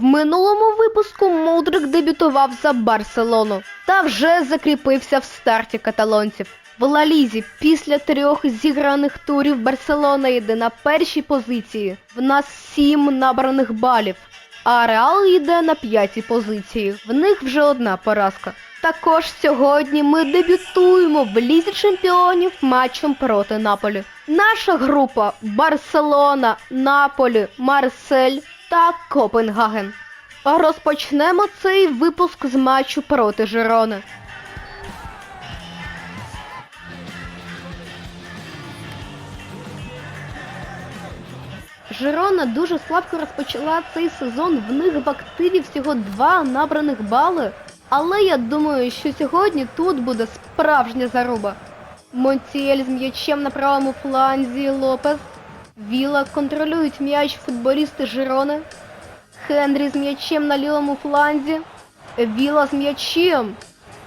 В минулому випуску Мудрик дебютував за Барселону та вже закріпився в старті каталонців. В Лалізі після трьох зіграних турів Барселона йде на першій позиції. В нас сім набраних балів, а Реал йде на п'ятій позиції. В них вже одна поразка. Також сьогодні ми дебютуємо в Лізі чемпіонів матчем проти Наполі. Наша група Барселона, Наполі, Марсель та Копенгаген. Розпочнемо цей випуск з матчу проти Жирони. Жирона дуже слабко розпочала цей сезон. В них в активі всього два набраних бали. Але я думаю, що сьогодні тут буде справжня заруба. Монтіель з м'ячем на правому фланзі Лопес. Віла контролюють м'яч футболісти Жирони. Хенрі з м'ячем на лівому фланзі. Віла з м'ячем.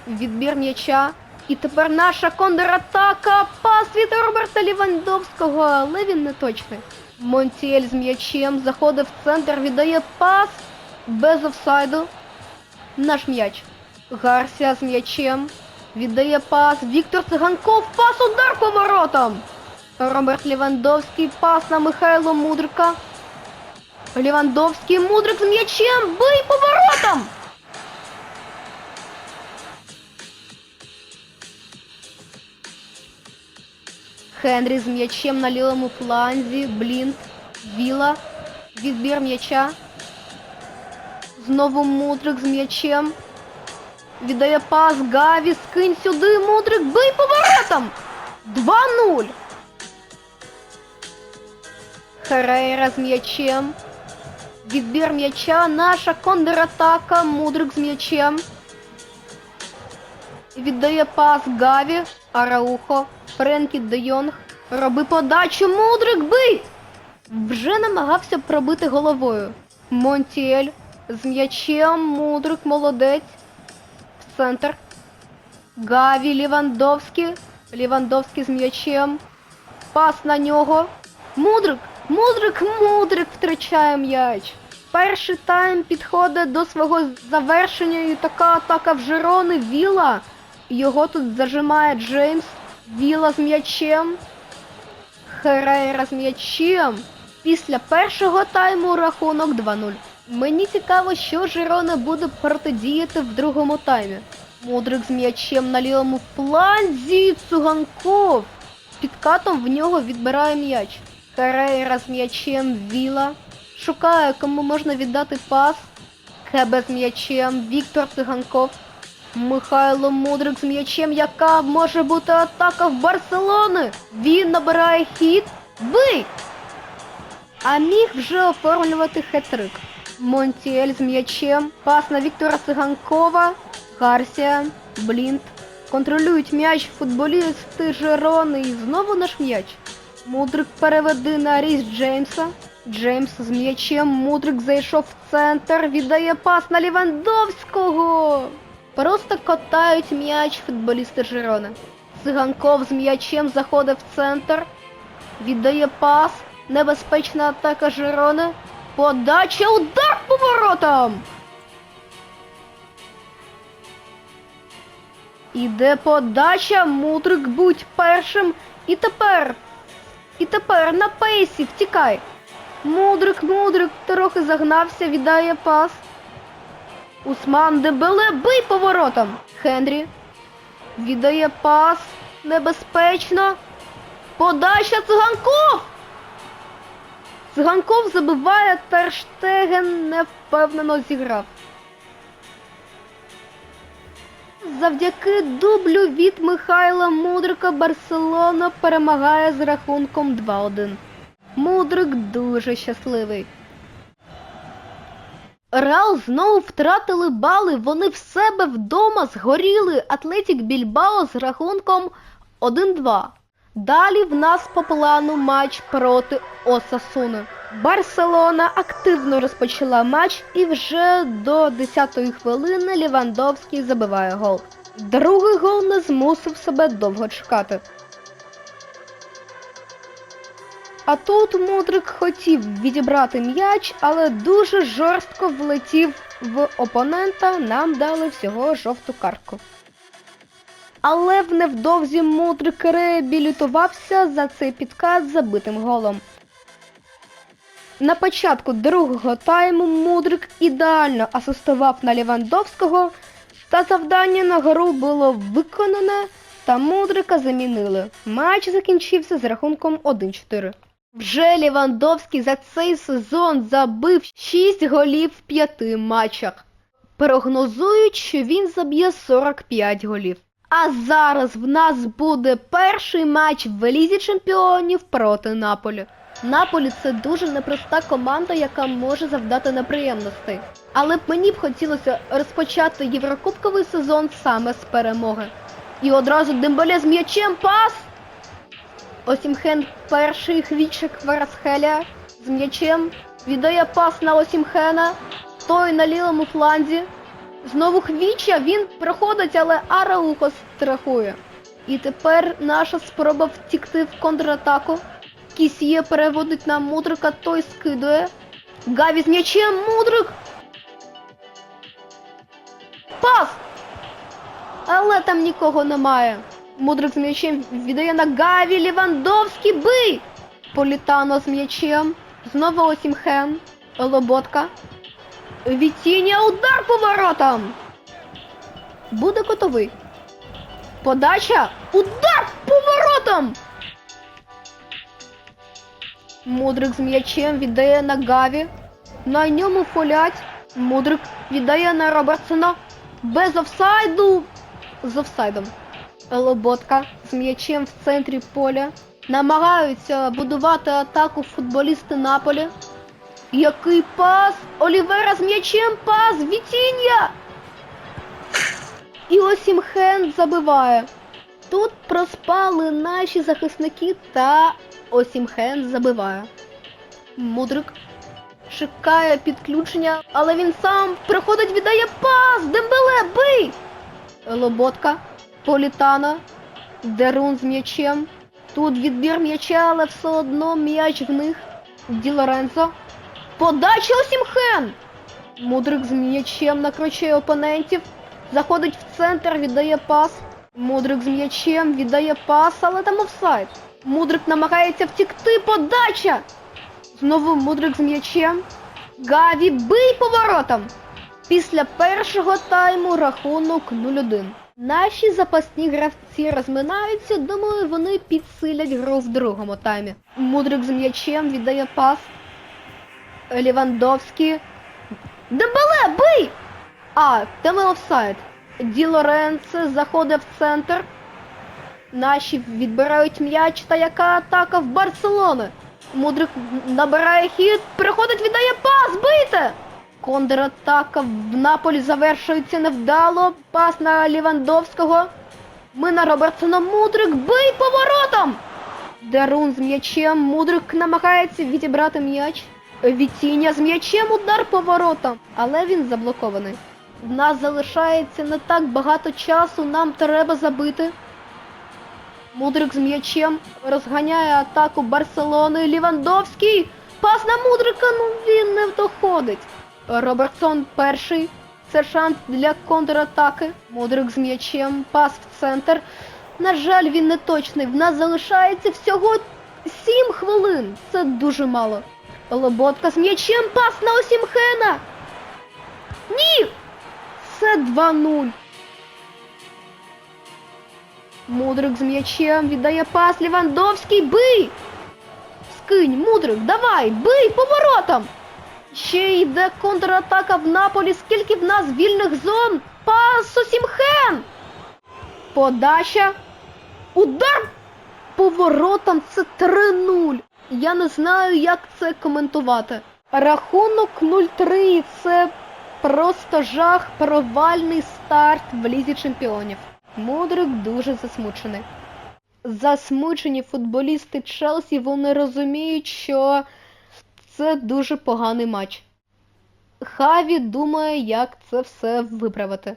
Відбір м'яча. І тепер наша контратака. Пас від Роберта Лівандовського, але він не точний. Монтіель з м'ячем заходить в центр, віддає пас без офсайду. Наш м'яч. Гарсія з м'ячем. Віддає пас. Віктор Циганков. Пас удар по воротам. Роберт Лівандовський. Пас на Михайло Мудрика. Лівандовський. Мудрик з м'ячем. Бий по воротам. Хенрі з м'ячем на лівому фланзі. Блінт. Віла. Відбір м'яча. Знову Мудрик з м'ячем. Віддає пас Гаві, скинь сюди, Мудрик, бий по воротам! 2-0. Херейра з м'ячем. Відбір м'яча, наша контратака, Мудрик з м'ячем. Віддає пас Гаві, Араухо, Френкі де Йонг. Роби подачу, Мудрик, бий! Вже намагався пробити головою. Монтіель з м'ячем, Мудрик, молодець. В центр. Гаві, Лівандовський. Лівандовський з м'ячем. Пас на нього. Мудрик, Мудрик, Мудрик втрачає м'яч. Перший тайм підходить до свого завершення і така атака в Жирони. Віла. Його тут зажимає Джеймс. Віла з м'ячем. Херейра з м'ячем. Після першого тайму рахунок 2-0. Мені цікаво, що Жирона буде протидіяти в другому таймі. Мудрик з м'ячем на лівому фланзі. Цуганков. Підкатом в нього відбирає м'яч. Херейра з м'ячем Віла. Шукає, кому можна віддати пас. Хебе з м'ячем. Віктор Циганков. Михайло Мудрик з м'ячем, яка може бути атака в Барселони. Він набирає хід. Бий! А міг вже оформлювати хет-трик. Монтіель з м'ячем. Пас на Віктора Циганкова. Гарсія. Блінт. Контролюють м'яч футболісти Жерони. І знову наш м'яч. Мудрик переведи на Ріс Джеймса. Джеймс з м'ячем. Мудрик зайшов в центр. Віддає пас на Лівандовського. Просто катають м'яч футболісти Жирони. Циганков з м'ячем заходить в центр. Віддає пас. Небезпечна атака Жирони. Подача, удар по воротам. Іде подача, Мудрик будь першим. І тепер. І тепер на пейсі втікай. Мудрик, Мудрик трохи загнався, віддає пас. Усман Дебеле, бий по воротам. Хенрі. Віддає пас. Небезпечно. Подача Циганков. Циганков забиває, Терштеген невпевнено зіграв. Завдяки дублю від Михайла Мудрика Барселона перемагає з рахунком 2-1. Мудрик дуже щасливий. Реал знову втратили бали. Вони в себе вдома згоріли Атлетік Більбао з рахунком 1-2. Далі в нас по плану матч проти Осасуни. Барселона активно розпочала матч і вже до 10-ї хвилини Лівандовський забиває гол. Другий гол не змусив себе довго чекати. А тут Мудрик хотів відібрати м'яч, але дуже жорстко влетів в опонента. Нам дали всього жовту картку. Але в невдовзі Мудрик реабілітувався за цей підказ забитим голом. На початку другого тайму Мудрик ідеально асистував на Лівандовського, та завдання на гру було виконане, та Мудрика замінили. Матч закінчився з рахунком 1-4. Вже Лівандовський за цей сезон забив 6 голів в 5 матчах. Прогнозують, що він заб'є 45 голів. А зараз в нас буде перший матч в Лізі Чемпіонів проти Наполі. Наполі це дуже непроста команда, яка може завдати неприємностей. Але б мені б хотілося розпочати єврокубковий сезон саме з перемоги. І одразу Дембеле з м'ячем пас. Осімхен перший хвічик Варасхеля з м'ячем. Віддає пас на Осімхена. Той на лівому фланзі. Знову хвіча, він проходить, але Араухо страхує. І тепер наша спроба втікти в контратаку. Кісіє переводить на Мудрика, той скидує. Гаві з м'ячем, Мудрик! Пас! Але там нікого немає. Мудрик з м'ячем віддає на Гаві, Лівандовський, бий! Політано з м'ячем. Знову Осімхен. Лоботка. Вітіння, удар по воротам! Буде котовий. Подача! Удар по воротам! Мудрик з м'ячем віддає на Гаві. На ньому фолять. Мудрик віддає на Робертсона. Без офсайду. З офсайдом. Лоботка з м'ячем в центрі поля. Намагаються будувати атаку футболісти Наполі. Який пас! Олівера з м'ячем пас! Вітіння! І Осімхен забиває. Тут проспали наші захисники та Осімхен забиває. Мудрик чекає підключення, але він сам приходить, віддає пас! Дембеле, бий! Лоботка, Політана, Дерун з м'ячем. Тут відбір м'яча, але все одно м'яч в них. Ді Лоренцо. Подача Осімхен! Мудрик з м'ячем накручує опонентів. Заходить в центр, віддає пас. Мудрик з м'ячем віддає пас, але там офсайд. Мудрик намагається втікти. Подача! Знову Мудрик з м'ячем. Гаві, бий поворотом! Після першого тайму рахунок 0-1. Наші запасні гравці розминаються, думаю, вони підсилять гру в другому таймі. Мудрик з м'ячем віддає пас. Лівандовський. Дембеле, бий! А, там офсайд. Ді Лоренце заходить в центр. Наші відбирають м'яч та яка атака в Барселони. Мудрик набирає хід, приходить, віддає пас, бийте! Контратака в Наполі завершується невдало. Пас на Лівандовського. Ми на Робертсона Мудрик, бий поворотом! Дарун з м'ячем. Мудрик намагається відібрати м'яч. Вітіння з м'ячем удар поворотом, але він заблокований. В нас залишається не так багато часу, нам треба забити. Мудрик з м'ячем розганяє атаку Барселони. Лівандовський. Пас на Мудрика, ну він не доходить. Робертсон перший. Це шанс для контратаки. Мудрик з м'ячем. Пас в центр. На жаль, він не точний. В нас залишається всього 7 хвилин. Це дуже мало. Лоботка з м'ячем. Пас на Осімхена. Ні! Це 2-0. Мудрик з м'ячем віддає пас Лівандовський. Бий! Скинь, Мудрик, давай, бий поворотом! Ще йде контратака в Наполі. Скільки в нас вільних зон? Пас Осімхен! Подача. Удар поворотом це 3-0. Я не знаю, як це коментувати. Рахунок 0-3 це просто жах, провальний старт в лізі чемпіонів. Мудрик дуже засмучений. Засмучені футболісти Челсі, вони розуміють, що це дуже поганий матч. Хаві думає, як це все виправити.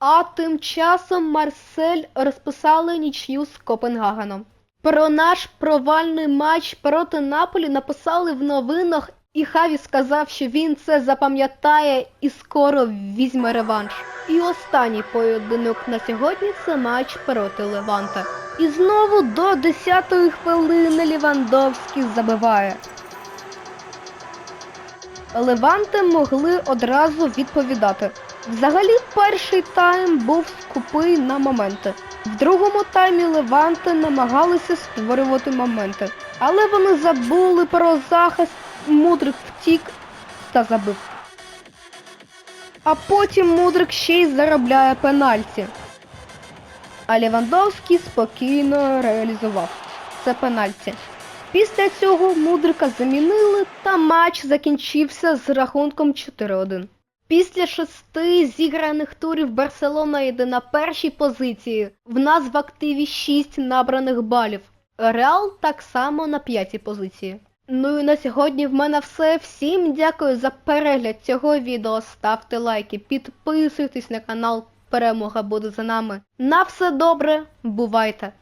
А тим часом Марсель розписали нічю з Копенгагеном. Про наш провальний матч проти Наполі написали в новинах, і Хаві сказав, що він це запам'ятає і скоро візьме реванш. І останній поєдинок на сьогодні це матч проти Леванта. І знову до 10-ї хвилини Лівандовський забиває. Леванти могли одразу відповідати. Взагалі, перший тайм був скупий на моменти. В другому таймі Леванти намагалися створювати моменти, але вони забули про захист, Мудрик втік та забив. А потім Мудрик ще й заробляє пенальті. А Лівандовський спокійно реалізував це пенальті. Після цього Мудрика замінили та матч закінчився з рахунком 4-1. Після шести зіграних турів Барселона йде на першій позиції. В нас в активі 6 набраних балів. Реал так само на п'ятій позиції. Ну і на сьогодні в мене все. Всім дякую за перегляд цього відео. Ставте лайки, підписуйтесь на канал. Перемога буде за нами. На все добре, бувайте!